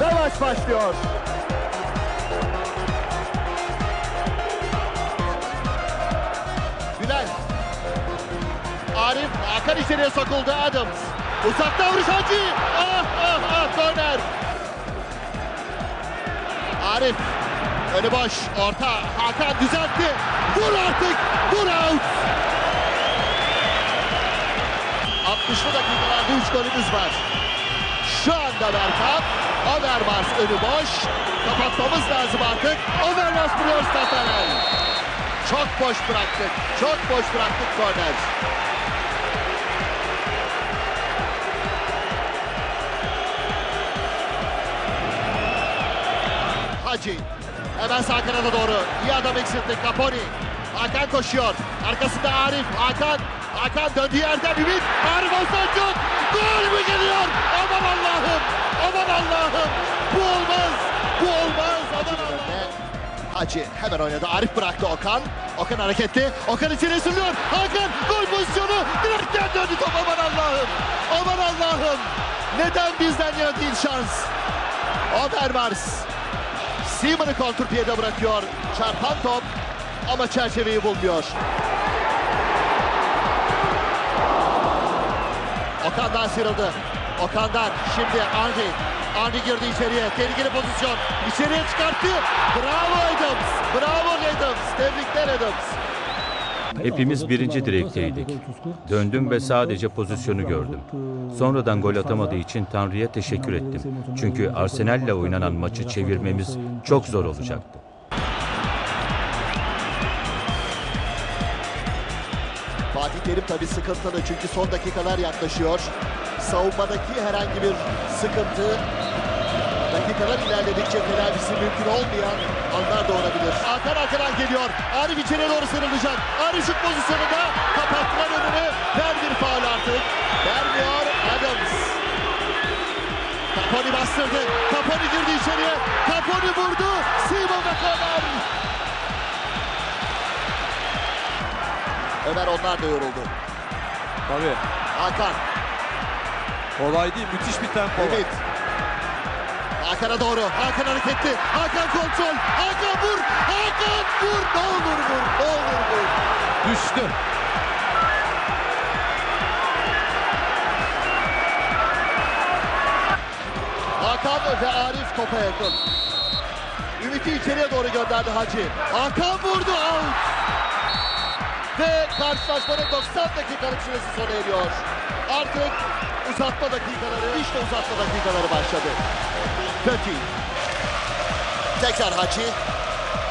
maç başlıyor. Bülent. Arif Hakan içeriye sokuldu Adams. Uzakta vuruş Hacı. Ah ah ah korner. Arif. Önü boş. Orta. Hakan düzeltti. Vur artık. Vur out. 60'lı dakikalarda 3 golümüz var. Şu anda Berkan. Overmars önü boş. Kapatmamız lazım artık. Overmars vuruyor Stafanel. Çok boş bıraktık. Çok boş bıraktık korner. Hacı. Hemen sağ kanada doğru. İyi adam eksiltti. Caponi. Hakan koşuyor. Arkasında Arif. Hakan. Hakan döndüğü yerden Ümit. Arif Aslancık. Gol mü geliyor? Aman Allah'ım. Aman Allah'ım. Bu olmaz. Bu olmaz. Aman Allah'ım. Hacı hemen oynadı. Arif bıraktı Okan. Okan hareketli. Okan içeri sürüyor. Hakan gol pozisyonu. Direkten döndü top. Aman Allah'ım. Aman Allah'ım. Neden bizden yana değil şans? Overmars. Seaman'ı kontrpiyede bırakıyor. Çarpan top ama çerçeveyi bulmuyor. Okan'dan sıyrıldı. Okan'dan şimdi Ardi. Ardi girdi içeriye. Tehlikeli pozisyon. İçeriye çıkarttı. Bravo Adams. Bravo Adams. Tebrikler Adams. Hepimiz birinci direkteydik. Döndüm ve sadece pozisyonu gördüm. Sonradan gol atamadığı için Tanrı'ya teşekkür ettim. Çünkü Arsenal'le oynanan maçı çevirmemiz çok zor olacaktı. Terim tabii sıkıntılı çünkü son dakikalar yaklaşıyor. Savunmadaki herhangi bir sıkıntı dakikalar ilerledikçe telafisi mümkün olmayan anlar da olabilir. Hakan arkadan geliyor. Arif içeriye doğru sarılacak. Arif şut pozisyonunda kapattılar önünü. Ver bir faul artık. Vermiyor Adams. Caponi bastırdı. Caponi girdi içeriye. Ömer onlar da yoruldu. Tabii. Hakan. Kolay değil. Müthiş bir tempo. Ümit. Hakan'a doğru. Hakan hareketli. Hakan kontrol. Hakan vur. Hakan vur. Ne olur vur. Ne olur vur. Düştü. Hakan ve Arif topa yakın. Ümit'i içeriye doğru gönderdi Hacı. Hakan vurdu. Out. Karşılaşmanın 90 dakikalık süresi sona eriyor. Artık uzatma dakikaları, işte uzatma dakikaları başladı. Peki. Tekrar Hacı.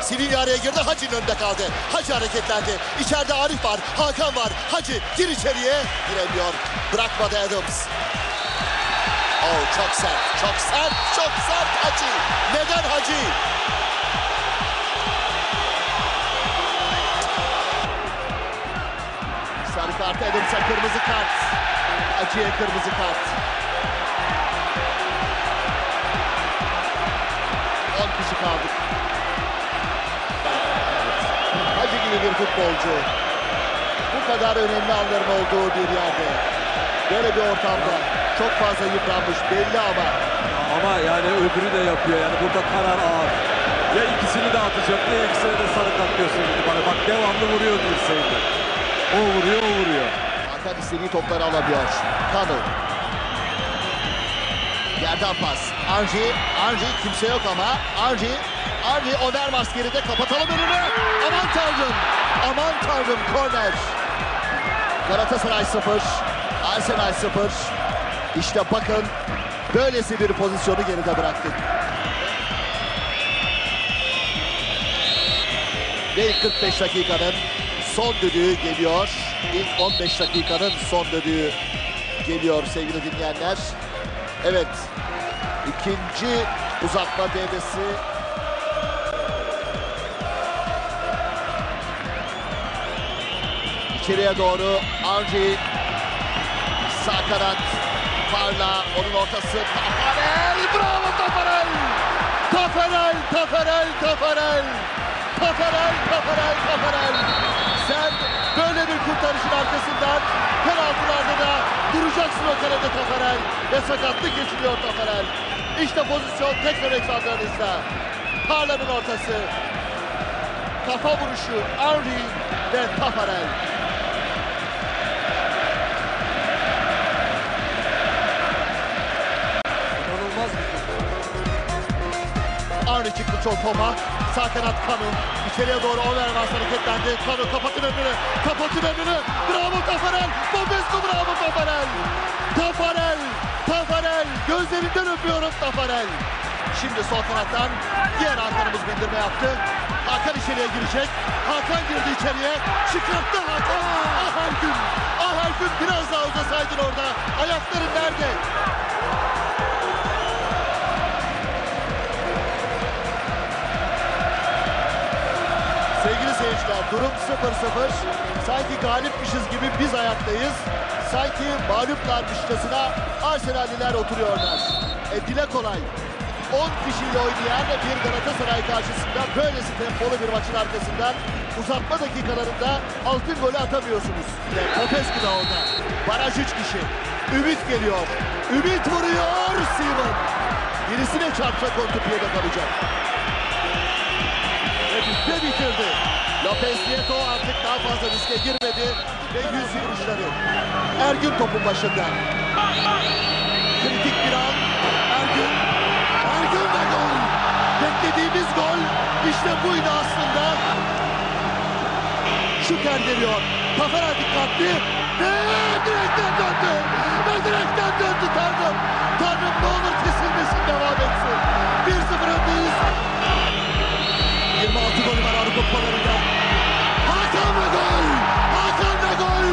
Silivri araya girdi. Hacı'nın önünde kaldı. Hacı hareketlendi. İçeride Arif var. Hakan var. Hacı gir içeriye. Giremiyor. Bırakmadı Adams. Oh çok sert. Çok sert. Çok sert Hacı. Neden Hacı? Kart Adams'a kırmızı kart. Hacı'ya kırmızı kart. 10 kişi kaldık. Hacı gibi bir futbolcu. Bu kadar önemli anların olduğu bir yerde. Böyle bir ortamda çok fazla yıpranmış belli ama Ama yani öbürü de yapıyor. Yani burada karar ağır. Ya ikisini de atacak ya ikisine de sarı kart gösterildi bana. Bak devamlı vuruyor dirseydi. O vuruyor o vuruyor. Hakan istediği topları alamıyor. Kanu. Yerden pas. Arji. Arji kimse yok ama. Arji. Arji Overmars geride kapatalım önünü. Aman tanrım. Aman tanrım korner. Galatasaray 0. Arsenal 0. İşte bakın böylesi bir pozisyonu geride bıraktık. Ve ilk 45 dakikanın son düdüğü geliyor. İlk 15 dakikanın son düdüğü geliyor sevgili dinleyenler. Evet. ikinci uzatma devresi. İçeriye doğru Arji sağ kanat Parla onun ortası Tafarel bravo Tafarel Tafarel Tafarel Tafarel Tafarel Tafarel Tafarel sen böyle bir kurtarışın arkasından kalede Tafarel ve sakatlık geçiriyor Tafarel İşte pozisyon tekrar ekranlarınızda. Harlan'ın ortası. Kafa vuruşu Henry ve Tafarel. İnanılmaz. Henry çıktı çok topa. Sağ kanat Kanu. İçeriye doğru Overmars hareketlendi. Kanu kapatın önünü. Kapatın önünü. Bravo Tafarel. Popescu bravo Gözlerinden öpüyorum Tafarel. Şimdi sol kanattan diğer Hakan'ımız bindirme yaptı. Hakan içeriye girecek. Hakan girdi içeriye. Çıkarttı Hakan. Ah Ergün. Ah Ergün biraz daha uzasaydın orada. Ayakların nerede? Sevgili seyirciler durum 0-0. Sanki galipmişiz gibi biz ayaktayız. Sanki mağluplarmışçasına Arsenalliler oturuyorlar. E dile kolay. 10 kişiyle oynayan bir Galatasaray karşısında böylesi tempolu bir maçın arkasından uzatma dakikalarında altın golü atamıyorsunuz. Ve Popescu da orada. Baraj 3 kişi. Ümit geliyor. Ümit vuruyor. Simon. Birisine çarpsa kontrpiyede kalacak ve bitirdi. Lopez Nieto artık daha fazla riske girmedi ve yüz yürüyüşleri. Ergün topun başında. Kritik bir an. Ergün. Ergün ve gol. Beklediğimiz gol işte buydu aslında. Şüker geliyor. Tafera dikkatli. Ve direkten döndü. Ve direkten döndü Tanrım. Tanrım ne olur kesilmesin devam etsin. Kupalarında. Hakan ve gol! Hakan ve gol!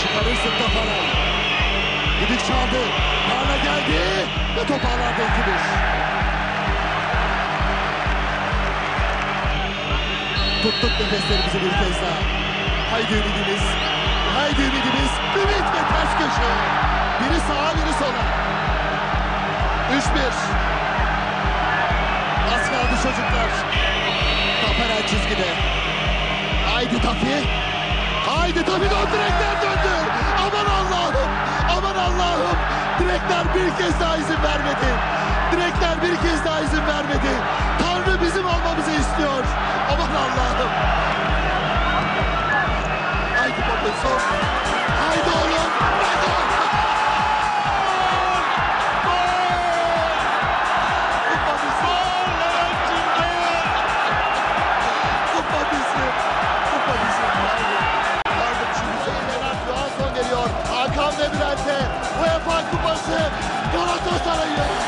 Çıkarırsın kafana. Gidik çaldı. Parla geldi. Ve top ağlarda 2-1. Tuttuk nefeslerimizi bir kez daha. Haydi ümidimiz. Haydi ümidimiz. Ümit ve ters köşe. Biri sağa biri sola. 3-1. Kaldı çocuklar. Taferel çizgide. Haydi Tafi. Haydi Tafi gol direkler döndü. Aman Allah'ım. Aman Allah'ım. Direkler bir kez daha izin vermedi. Direkler bir kez daha izin vermedi. Tanrı bizim olmamızı istiyor. Aman Allah'ım. Hakan ve Bülent'e UEFA Kupası Galatasaray'ı.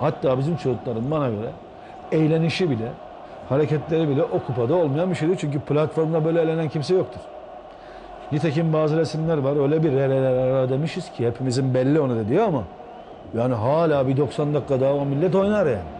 Hatta bizim çocukların bana göre eğlenişi bile, hareketleri bile o kupada olmayan bir şeydir. Çünkü platformda böyle eğlenen kimse yoktur. Nitekim bazı resimler var. Öyle bir re re re re demişiz ki hepimizin belli onu diyor ama yani hala bir 90 dakika daha o millet oynar yani.